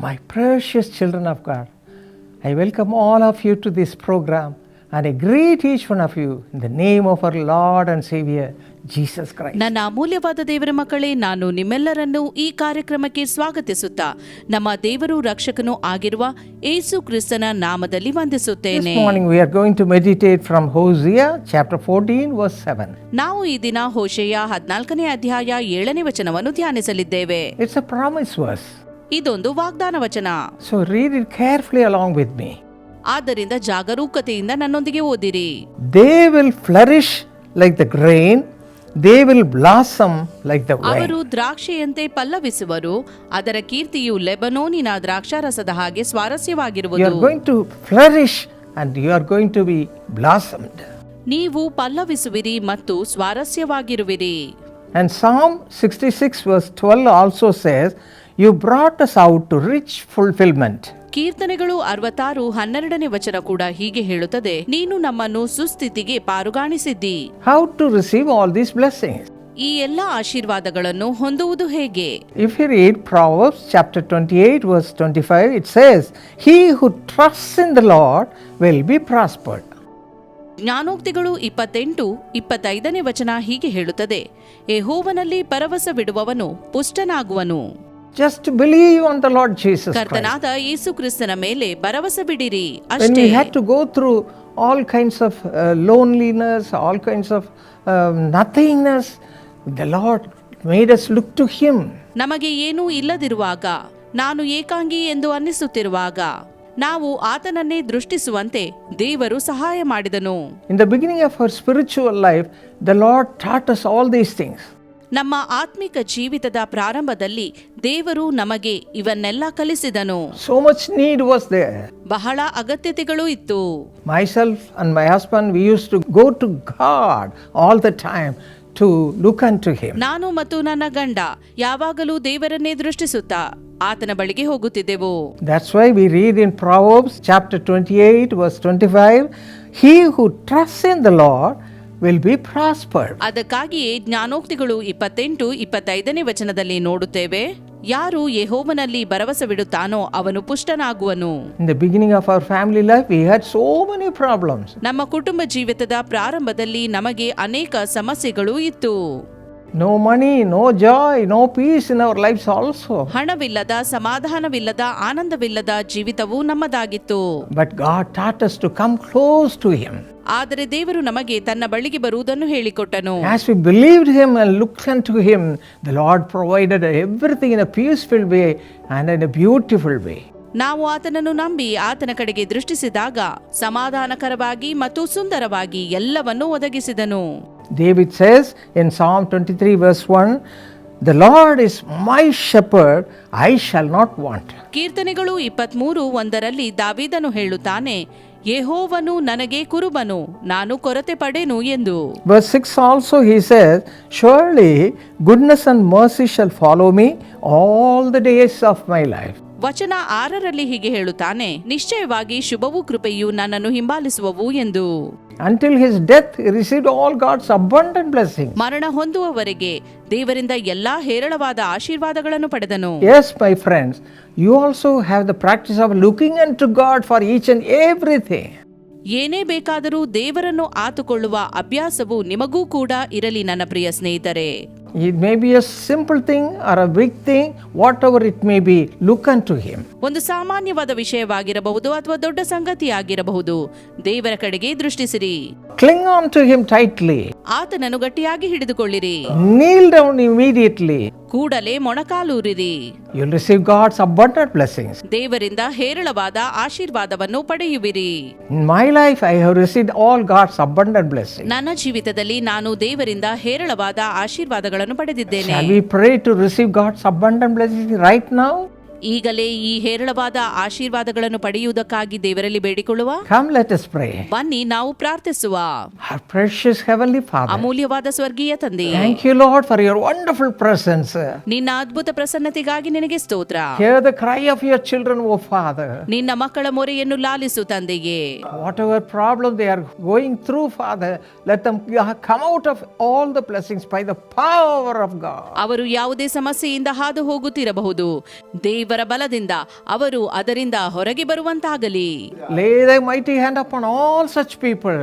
My precious children of God, I welcome all of you to this program and I greet each one of you in the name of our Lord and Savior, Jesus Christ. ನನ್ನ ಅಮೂಲ್ಯವಾದ ದೇವರ ಮಕ್ಕಳೇ ನಾನು ನಿಮ್ಮೆಲ್ಲರನ್ನೂ ಈ ಕಾರ್ಯಕ್ರಮಕ್ಕೆ ಸ್ವಾಗತಿಸುತ್ತಾ ನಮ್ಮ ದೇವರು ರಕ್ಷಕನೂ ಆಗಿರುವ ಏಸು ಕ್ರಿಸ್ತನ ನಾಮದಲ್ಲಿ This ವಂದಿಸುತ್ತೇನೆ morning we are going to meditate from Hosea chapter 14, verse 7. ನಾವು ಈ ದಿನ ಹೋಶೆಯ ಹದಿನಾಲ್ಕನೇ ಅಧ್ಯಾಯ ಏಳನೇ ವಚನವನ್ನು ಧ್ಯಾನಿಸಲಿದ್ದೇವೆ It's a promise verse. ಇದೊಂದು ವಾಗ್ದಾನ ವಚನ. So read it carefully along with me ಆದ್ದರಿಂದ ಜಾಗರೂಕತೆಯಿಂದ ನನ್ನೊಂದಿಗೆ ಓದಿರಿ. They will flourish like the grain they will blossom like the ಅವರು ದ್ರಾಕ್ಷಿಯಂತೆ ಪಲ್ಲವಿಸುವರು ಅದರ ಕೀರ್ತಿಯು ಲೆಬನೋನಿನ ದ್ರಾಕ್ಷಾರಸದ ಹಾಗೆ ಸ್ವಾರಸ್ಯವಾಗಿರುವುದು. You are going to flourish and you are going to be blossomed ನೀವು ಪಲ್ಲವಿಸುವಿರಿ ಮತ್ತು ಸ್ವಾರಸ್ಯವಾಗಿರುವಿರಿ. And psalm 66 verse 12 also says You brought us out to rich fulfilment ಕೀರ್ತನೆಗಳು ಅರವತ್ತಾರು ಹನ್ನೆರಡನೇ ವಚನ ಕೂಡ ಹೀಗೆ ಹೇಳುತ್ತದೆ ನೀನು ನಮ್ಮನ್ನು ಸುಸ್ಥಿತಿಗೆ ಪಾರುಗಾಣಿಸಿದ್ದಿ how to receive all these blessings? ಈ ಎಲ್ಲ ಆಶೀರ್ವಾದಗಳನ್ನು ಹೊಂದುವುದು ಹೇಗೆ If you read Proverbs chapter 28, verse 25, it says, He who trusts in the Lord will be prospered. ಜ್ಞಾನೋಕ್ತಿಗಳು ಇಪ್ಪತ್ತೆಂಟು ಇಪ್ಪತ್ತೈದನೇ ವಚನ ಹೀಗೆ ಹೇಳುತ್ತದೆ ಯಹೋವನಲ್ಲಿ ಪರವಸ ಬಿಡುವವನು ಪುಷ್ಟನಾಗುವನು Just believe on the Lord Jesus Christ. ಕರ್ತನಾದ ಯೇಸು ಕ್ರಿಸ್ತನ ಮೇಲೆ ಭರವಸೆ ಬಿಡಿರಿ When ಅಷ್ಟೇ we had to go through all kinds of uh, loneliness, all kinds of um, nothingness, the Lord made us look to Him. ನಮಗೆ ಏನೂ ಇಲ್ಲದಿರುವಾಗ ನಾನು ಏಕಾಂಗಿ ಎಂದು ಅನ್ನಿಸುತ್ತಿರುವಾಗ ನಾವು ಆತನನ್ನೇ ದೃಷ್ಟಿಸುವಂತೆ ದೇವರು ಸಹಾಯ ಮಾಡಿದನು In the beginning of our spiritual life, the Lord taught us all these things. ನಮ್ಮ ಆತ್ಮಿಕ ಜೀವಿತದ ಪ್ರಾರಂಭದಲ್ಲಿ ದೇವರು ನಮಗೆ ಇವನ್ನೆಲ್ಲ ಕಲಿಸಿದನು. So much need was there ಬಹಳ ಅಗತ್ಯತೆಗಳು ಇತ್ತು. Myself and my husband we use to go to God all the time to look and to him ನಾನು ಮತ್ತು ನನ್ನ ಗಂಡ ಯಾವಾಗಲೂ ದೇವರನ್ನೇ ದೃಷ್ಟಿಸುತ್ತಾ ಆತನ ಬಳಿಗೆ ಹೋಗುತ್ತಿದ್ದೆವು. That's why we read in Proverbs chapter 28 verse 25 he who trust in the Lord will be prospered ಅದಕ್ಕಾಗಿಯೇ ಜ್ಞಾನೋಕ್ತಿಗಳು ಇಪ್ಪತ್ತೆಂಟು ಇಪ್ಪತ್ತೈದನೇ ವಚನದಲ್ಲಿ ನೋಡುತ್ತೇವೆ ಯಾರು ಯೆಹೋವನಲ್ಲಿ ಭರವಸವಿಡುತ್ತಾನೋ ಅವನು ಪುಷ್ಟನಾಗುವನು. In the beginning of our family life we had so many problems ನಮ್ಮ ಕುಟುಂಬ ಜೀವಿತದ ಪ್ರಾರಂಭದಲ್ಲಿ ನಮಗೆ ಅನೇಕ ಸಮಸ್ಯೆಗಳು ಇತ್ತು. No money, no joy, no peace in our lives also. ಹಣವಿಲ್ಲದ ಸಮಾಧಾನವಿಲ್ಲದ ಆನಂದವಿಲ್ಲದ ಜೀವಿತವು ನಮ್ಮದಾಗಿತ್ತು But God taught us to come close to Him. ಆದರೆ ದೇವರು ನಮಗೆ ತನ್ನ ಬಳಿಗೆ ಬರುವುದನ್ನು ಹೇಳಿಕೊಟ್ಟನು As we believed Him and looked unto Him, the Lord provided everything in a peaceful way and in a beautiful way. ನಾವು ಆತನನ್ನು ನಂಬಿ ಆತನ ಕಡೆಗೆ ದೃಷ್ಟಿಸಿದಾಗ ಸಮಾಧಾನಕರವಾಗಿ ಮತ್ತು ಸುಂದರವಾಗಿ ಎಲ್ಲವನ್ನೂ ಒದಗಿಸಿದನು David says in Psalm 23, verse 1, The Lord is my shepherd, I shall not want. ಕೀರ್ತನೆಗಳು ಇಪ್ಪತ್ಮೂರು ಒಂದರಲ್ಲಿ ದಾವೀದನು ಹೇಳುತ್ತಾನೆ ಯೆಹೋವನು ನನಗೆ ಕುರುಬನು ನಾನು ಕೊರತೆ ಪಡೆನು ಎಂದು Verse 6 also he says, Surely goodness and mercy shall follow me all the days of my life. ವಚನ ಆರರಲ್ಲಿ ಹೀಗೆ ಹೇಳುತ್ತಾನೆ ನಿಶ್ಚಯವಾಗಿ ಶುಭವೂ ಕೃಪೆಯು ನನ್ನನ್ನು ಹಿಂಬಾಲಿಸುವವು ಎಂದು Until his death, he received all God's abundant blessings. ಮರಣ ಹೊಂದುವವರೆಗೆ ದೇವರಿಂದ ಎಲ್ಲಾ ಹೇರಳವಾದ ಆಶೀರ್ವಾದಗಳನ್ನು ಪಡೆದನು Yes, my friends, you also have the practice of looking unto God for each and everything. ಏನೇ ಬೇಕಾದರೂ ದೇವರನ್ನು ಆತುಕೊಳ್ಳುವ ಅಭ್ಯಾಸವು ನಿಮಗೂ ಕೂಡ ಇರಲಿ ನನ್ನ ಪ್ರಿಯ ಸ್ನೇಹಿತರೆ It may be a simple thing or a big thing, whatever it may be, look unto him. ಒಂದು ಸಾಮಾನ್ಯವಾದ ವಿಷಯವಾಗಿರಬಹುದು ಅಥವಾ ದೊಡ್ಡ ಸಂಗತಿಯಾಗಿರಬಹುದು. ದೇವರ ಕಡೆಗೆ ದೃಷ್ಟಿಸಿರಿ. Cling on to him tightly ಆತನನ್ನು ಗಟ್ಟಿಯಾಗಿ ಹಿಡಿದುಕೊಳ್ಳಿರಿ. ನೀಲ್ ಡೌನ್ ಇಮಿಡಿಯೇಟ್ಲಿ ಕೂಡಲೇ ಮೊಣಕಾಲೂರಿರಿ. You receive God's abundant blessings ದೇವರಿಂದ ಹೇರಳವಾದ ಆಶೀರ್ವಾದವನ್ನು ಪಡೆಯುವಿರಿ. In my life, I have received all God's abundant blessings. ನನ್ನ ಜೀವಿತದಲ್ಲಿ ನಾನು ದೇವರಿಂದ ಹೇರಳವಾದ ಆಶೀರ್ವಾದಗಳನ್ನು ಪಡೆದಿದ್ದೇನೆ. ಈಗಲೇ ಈ ಹೇರಳವಾದ ಆಶೀರ್ವಾದಗಳನ್ನು ಪಡೆಯುವುದಕ್ಕಾಗಿ ದೇವರಲ್ಲಿ ಬೇಡಿಕೊಳ್ಳುವ? ಕಾಮ್ ಲೆಟ್ ಅಸ್ ಪ್ರೇರ್ ವನ್ನಿ ನಾವು ಪ್ರಾರ್ಥಿಸುವಾ. ಅಮೂಲ್ಯವಾದ ಸ್ವರ್ಗೀಯ ತಂದೆ. Thank you Lord for your wonderful presence ನಿನ್ನ ಅದ್ಭುತ ಪ್ರಸನ್ನತೆಗಾಗಿ ನಿನಗೆ ಸ್ತೋತ್ರ. ಕೇಳಿದ of your children O father ನಿನ್ನ ಮಕ್ಕಳ ಮೊರೆಯನ್ನು ಲಾಲಿಸು ತಂದೆಗೆ what our problem they are going through father let them come out of all the blessings by the power of God ಅವರು ಯಾವುದೇ ಸಮಸ್ಯೆಯಿಂದ ಹಾದು ಹೋಗುತ್ತಿರಬಹುದು. ದೇವ ದೇವರ ಬಲದಿಂದ ಅವರು ಅದರಿಂದ ಹೊರಗೆ ಬರುವಂತಾಗಲಿ. Lay the mighty hand up on all such people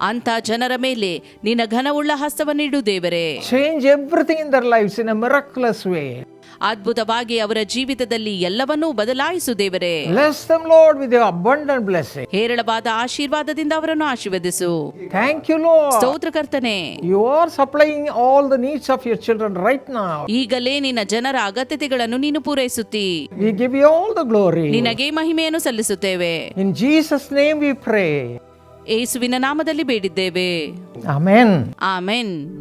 ಅಂತ ಜನರ ಮೇಲೆ ನಿನ್ನ ಘನವುಳ್ಳ ಹಸ್ತವನ್ನು ದೇವರೇ. Change everything in their lifes in a miraculous way ಅದ್ಭುತವಾಗಿ ಅವರ ಜೀವಿತದಲ್ಲಿ ಎಲ್ಲವನ್ನೂ ಬದಲಾಯಿಸು ದೇವರೇ. Bless them Lord with your abundant blessing ಹೇರಳವಾದ ಆಶೀರ್ವಾದದಿಂದ ಅವರನ್ನು ಆಶೀರ್ವದಿಸು. ಥ್ಯಾಂಕ್ ಯು ಲಾರ್ಡ್ ಸ್ತೋತ್ರ you are supplying all the needs of your children right now ಈಗಲೇ ನಿನ್ನ ಜನರ ಅಗತ್ಯತೆಗಳನ್ನು ನೀನು ಪೂರೈಸುತ್ತಿ. We give you all the glory ನಿನಗೆ ಮಹಿಮೆಯನ್ನು ಸಲ್ಲಿಸುತ್ತೇವೆ. In Jesus name we pray ಏಸುವಿನ ನಾಮದಲ್ಲಿ ಬೇಡಿದ್ದೇವೆ. ಆಮೇನ್. ಆಮೆನ್.